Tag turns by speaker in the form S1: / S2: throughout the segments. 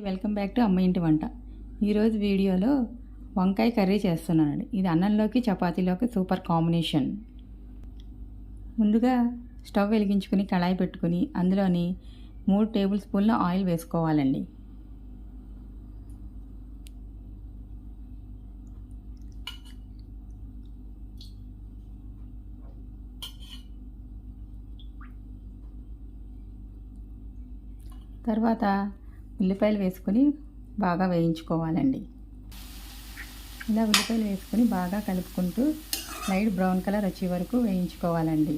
S1: Welcome back to అమ్మ ఇంటి వంట. ఈరోజు వీడియోలో వంకాయ కర్రీ చేస్తున్నానండి. ఇది అన్నంలోకి చపాతీలోకి సూపర్ కాంబినేషన్. ముందుగా స్టవ్ వెలిగించుకుని కళాయి పెట్టుకుని అందులోని మూడు టేబుల్ స్పూన్ల ఆయిల్ వేసుకోవాలండి. తర్వాత ఉల్లిపాయలు వేసుకొని బాగా వేయించుకోవాలండి. ఇలా ఉల్లిపాయలు వేసుకొని బాగా కలుపుకుంటూ లైట్ బ్రౌన్ కలర్ వచ్చే వరకు వేయించుకోవాలండి.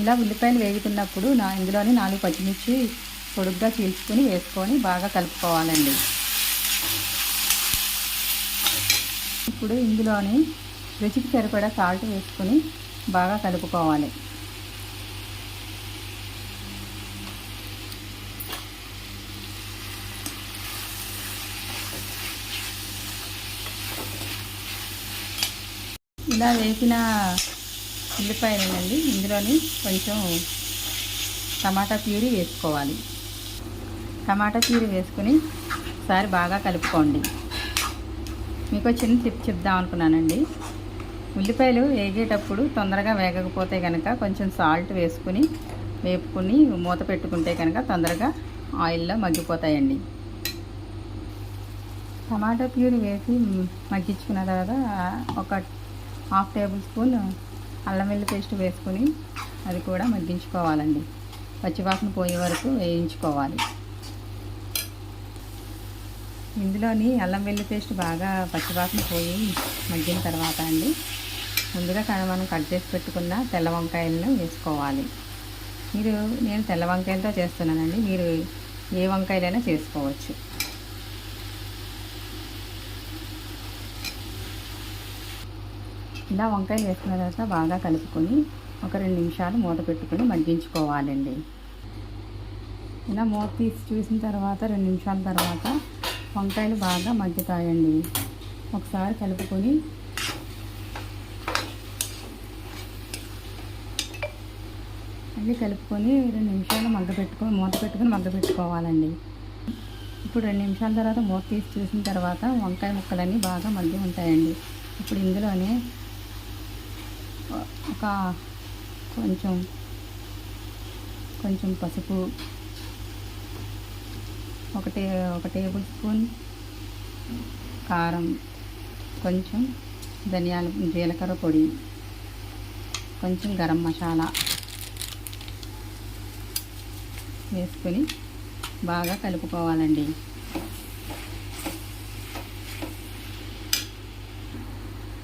S1: ఇలా ఉల్లిపాయలు వేగుతున్నప్పుడు నా ఇందులోని నాలుగు పచ్చిమిర్చి పొడుగ్గా చీల్చుకొని వేసుకొని బాగా కలుపుకోవాలండి. ఇప్పుడు ఇందులోని రుచికి సరిపడా సాల్ట్ వేసుకొని బాగా కలుపుకోవాలి. ఇలా వేసిన ఉల్లిపాయలండి ఇందులోని కొంచెం టమాటా ప్యూరీ వేసుకోవాలి. టమాటా ప్యూరీ వేసుకుని ఒకసారి బాగా కలుపుకోండి. మీకు చిన్న టిప్ చెప్దాం అనుకున్నానండి. ఉల్లిపాయలు వేగేటప్పుడు తొందరగా వేగకపోతే కనుక కొంచెం సాల్ట్ వేసుకుని వేపుకుని మూత పెట్టుకుంటే కనుక తొందరగా ఆయిల్లో మగ్గిపోతాయండి. టమాటా ప్యూరీ వేసి మగ్గించుకున్న తర్వాత ఒక హాఫ్ టేబుల్ స్పూన్ అల్లం వెల్లి పేస్ట్ వేసుకొని అది కూడా మగ్గించుకోవాలండి. పచ్చివాసన పోయే వరకు వేయించుకోవాలి. ఇందులోని అల్లం వెల్లి పేస్ట్ బాగా పచ్చివాసన పోయి మగ్గిన తర్వాత అండి ముందుగా మనం కట్ చేసి పెట్టుకున్న తెల్ల వంకాయలను వేసుకోవాలి. మీరు నేను తెల్ల వంకాయలతో చేస్తున్నానండి మీరు ఏ వంకాయలైనా చేసుకోవచ్చు. ఇలా వంకాయలు వేసుకున్న తర్వాత బాగా కలుపుకొని ఒక రెండు నిమిషాలు మూత పెట్టుకొని మగ్గించుకోవాలండి. ఇలా మూత తీసి చూసిన తర్వాత రెండు నిమిషాల తర్వాత వంకాయలు బాగా మగ్గుతాయండి. ఒకసారి కలుపుకొని అవి కలుపుకొని రెండు నిమిషాలు మగ్గ పెట్టుకొని మూత పెట్టుకొని మగ్గ పెట్టుకోవాలండి. ఇప్పుడు రెండు నిమిషాల తర్వాత మూత తీసి చూసిన తర్వాత వంకాయ ముక్కలన్నీ బాగా మగ్గి ఉంటాయండి. ఇప్పుడు ఇందులోనే ఒక కొంచెం కొంచెం పసుపు ఒకటి ఒక టేబుల్ స్పూన్ కారం కొంచెం ధనియాల జీలకర్ర పొడి కొంచెం గరం మసాలా వేసుకొని బాగా కలుపుకోవాలండి.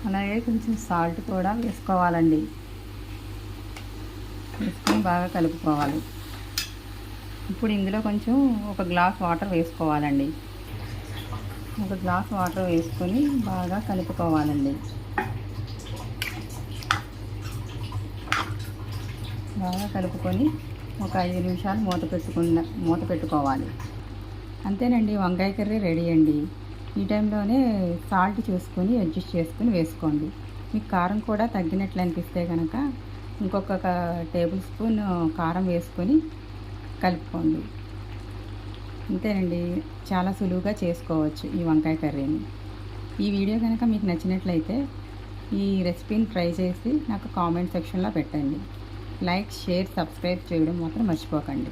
S1: అలాగే కొంచెం సాల్ట్ కూడా వేసుకోవాలండి. వేసుకొని బాగా కలుపుకోవాలి. ఇప్పుడు ఇందులో కొంచెం ఒక గ్లాస్ వాటర్ వేసుకోవాలండి. ఒక గ్లాస్ వాటర్ వేసుకొని బాగా కలుపుకోవాలండి. బాగా కలుపుకొని ఒక ఐదు నిమిషాలు మూత పెట్టుకున్న మూత పెట్టుకోవాలి. అంతేనండి వంకాయ కర్రీ రెడీ అండి. ఈ టైంలోనే సాల్ట్ చూసుకొని అడ్జస్ట్ చేసుకుని వేసుకోండి. మీకు కారం కూడా తగ్గినట్లు అనిపిస్తే కనుక ఇంకొక టేబుల్ స్పూన్ కారం వేసుకొని కలుపుకోండి. అంతేనండి చాలా సులువుగా చేసుకోవచ్చు ఈ వంకాయ కర్రీని. ఈ వీడియో కనుక మీకు నచ్చినట్లయితే ఈ రెసిపీని ట్రై చేసి నాకు కామెంట్ సెక్షన్లో పెట్టండి. లైక్ షేర్ సబ్స్క్రైబ్ చేయడం మాత్రం మర్చిపోకండి.